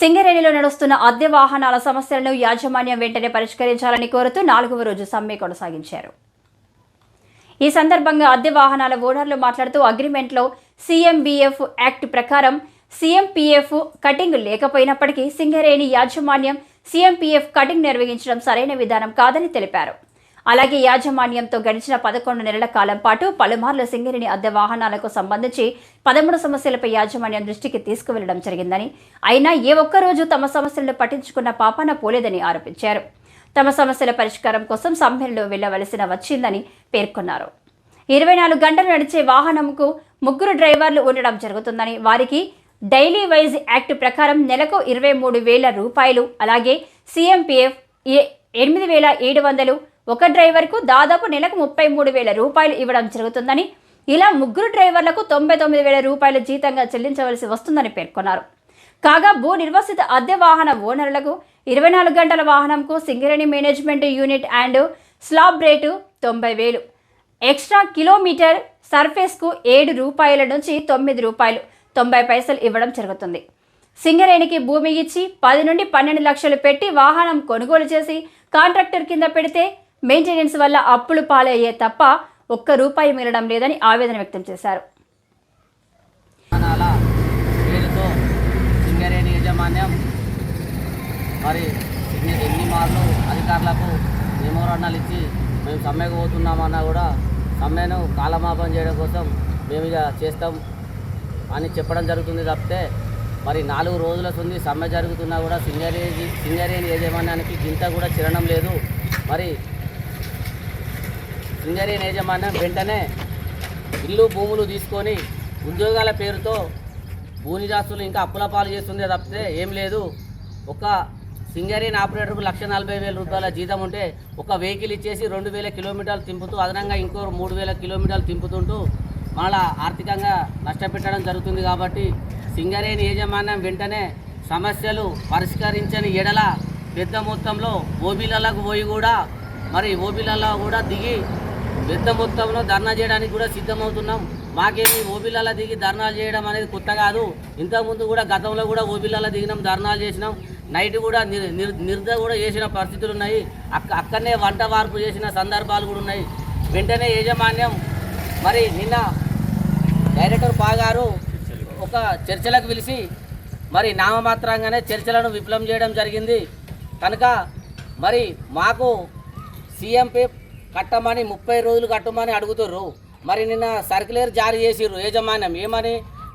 సింగరేణిలో నడుస్తున్న అద్దె వాహనాల సమస్యలను యాజమాన్యం వెంటనే పరిష్కరించాలని కోరుతూ నాలుగవ రోజు సమ్మె కొనసాగించారు. ఈ సందర్భంగా అద్దె వాహనాల ఓనర్లు మాట్లాడుతూ అగ్రిమెంట్లో సీఎంబీఎఫ్ యాక్ట్ ప్రకారం సీఎంపీఎఫ్ కటింగ్ లేకపోయినప్పటికీ సింగరేణి యాజమాన్యం సీఎంపీఎఫ్ కటింగ్ నిర్వహించడం సరైన విధానం కాదని తెలిపారు. అలాగే యాజమాన్యంతో గడిచిన పదకొండు నెలల కాలం పాటు పలుమార్లు సింగరేణి అద్దె వాహనాలకు సంబంధించి పదమూడు సమస్యలపై యాజమాన్యం దృష్టికి తీసుకువెళ్ళడం జరిగిందని. అయినా ఏ ఒక్కరోజు తమ సమస్యలను పట్టించుకున్న పాపాన పోలేదని ఆరోపించారు. తమ సమస్యల పరిష్కారం కోసం సమ్మెలో వెళ్ళవలసిన వచ్చిందని పేర్కొన్నారు. ఇరవై నాలుగు గంటలు నడిచే వాహనంకు ముగ్గురు డ్రైవర్లు ఉండడం జరుగుతుందని వారికి డైలీ వైజ్ యాక్ట్ ప్రకారం నెలకు ఇరవై మూడు వేల రూపాయలు అలాగే సీఎంపీఎఫ్ ఎనిమిది వేల ఏడు వందలు ఒక డ్రైవర్కు దాదాపు నెలకు ముప్పై మూడు వేల రూపాయలు ఇవ్వడం జరుగుతుందని ఇలా ముగ్గురు డ్రైవర్లకు తొంభై తొమ్మిది వేల రూపాయల జీతంగా చెల్లించవలసి వస్తుందని పేర్కొన్నారు. కాగా భూ నిర్వసిత అద్దె వాహన ఓనర్లకు ఇరవై నాలుగు గంటల వాహనంకు Singareni management unit and slab rate తొంభై వేలు. ఎక్స్ట్రా కిలోమీటర్ సర్ఫేస్కు ఏడు రూపాయల నుంచి తొమ్మిది రూపాయలు తొంభై పైసలు ఇవ్వడం జరుగుతుంది. సింగరేణికి భూమి ఇచ్చి పది నుండి పన్నెండు లక్షలు పెట్టి వాహనం కొనుగోలు చేసి కాంట్రాక్టర్ కింద పెడితే మెయింటెనెన్స్ వల్ల అప్పులు పాలయ్యే తప్ప ఒక్క రూపాయి మిగలడం లేదని ఆవేదన వ్యక్తం చేశారు. సింగరేణి యాజమాన్యం మరి ఎన్ని ఎన్ని మార్లు అధికారులకు మెమోరాండాలు ఇచ్చి మేము సమ్మెకు పోతున్నామన్నా కూడా సమ్మెను కాలమాపం చేయడం కోసం మేము ఇక చేస్తాం అని చెప్పడం జరుగుతుంది తప్పితే మరి నాలుగు రోజుల ఉంది సమ్మె జరుగుతున్నా కూడా సింగరేణి సింగరేణి యాజమాన్యానికి గింత కూడా చిరడం లేదు. మరి సింగరేణి యాజమాన్యం వెంటనే ఇల్లు భూములు తీసుకొని ఉద్యోగాల పేరుతో భూనిరాస్తులు ఇంకా అప్పుల పాలు చేస్తుందే తప్పితే ఏం లేదు. ఒక సింగరేణి ఆపరేటర్కు లక్ష నలభై వేల రూపాయల జీతం ఉంటే ఒక వెహికల్ ఇచ్చేసి రెండు వేల కిలోమీటర్లు తింపుతూ అదనంగా ఇంకో మూడు వేల కిలోమీటర్లు తింపుతుంటూ మళ్ళా ఆర్థికంగా నష్టపెట్టడం జరుగుతుంది కాబట్టి సింగరేణి యాజమాన్యం వెంటనే సమస్యలు పరిష్కరించని ఎడల పెద్ద మొత్తంలో ఓబీలలకు పోయి కూడా మరి ఓబీలలో కూడా దిగి పెద్ద మొత్తంలో ధర్నా చేయడానికి కూడా సిద్ధమవుతున్నాం. మాకేమి ఓబీలలో దిగి ధర్నాలు చేయడం అనేది కొత్త కాదు. ఇంతకుముందు కూడా గతంలో కూడా ఓబీలలో దిగినాం ధర్నాలు చేసినాం. నైట్ కూడా నిర్ నిర్ద కూడా చేసిన పరిస్థితులు ఉన్నాయి. అక్క అక్కడనే వంట వార్పు చేసిన సందర్భాలు కూడా ఉన్నాయి. వెంటనే యాజమాన్యం మరి నిన్న డైరెక్టర్ పాగారు ఒక చర్చలకు పిలిచి మరి నామమాత్రంగానే చర్చలను విఫలం చేయడం జరిగింది. కనుక మరి మాకు సీఎంపీ కట్టమని ముప్పై రోజులు కట్టమని అడుగుతుర్రు. మరి నిన్న సర్క్యులర్ జారీ చేసిర్రు యాజమాన్యం. ఏమని?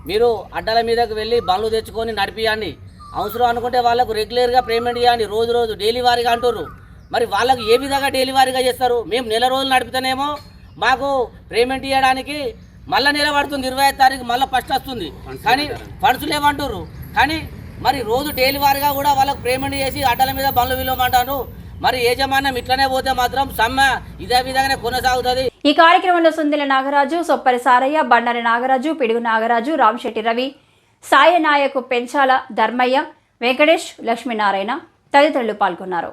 మీరు అడ్డల మీదకి వెళ్ళి బండ్లు తెచ్చుకొని నడిపియండి. అవసరం అనుకుంటే వాళ్ళకు రెగ్యులర్గా పేమెంట్ చేయండి. రోజు రోజు డైలీ వారీగా అంటుర్రు. మరి వాళ్ళకు ఏ విధంగా డైలీ వారీగా చేస్తారు? మేము నెల రోజులు నడిపితేనేమో మాకు పేమెంట్ ఇవ్వడానికి మళ్ళీ నెల పడుతుంది. ఇరవై ఐదు తారీఖు మళ్ళీ ఫస్ట్ వస్తుంది. కానీ ఫండ్స్ లేవంటుర్రు కానీ మరి రోజు డైలీ వారీగా కూడా వాళ్ళకు పేమెంట్ చేసి అడ్డల మీద బండ్లు విలువమంటారు. మరి యజమానం ఇట్లనే పోతే మాత్రం సమ్మె ఇదే విధంగానే కొనసాగుతుంది. ఈ కార్యక్రమంలో సుందిల నాగరాజు సొప్పరి సారయ్య బండారి నాగరాజు పిడుగు నాగరాజు రామశెట్టి రవి సాయనాయకు పెంచాల ధర్మయ్య వెంకటేష్ లక్ష్మీనారాయణ తదితరులు పాల్గొన్నారు.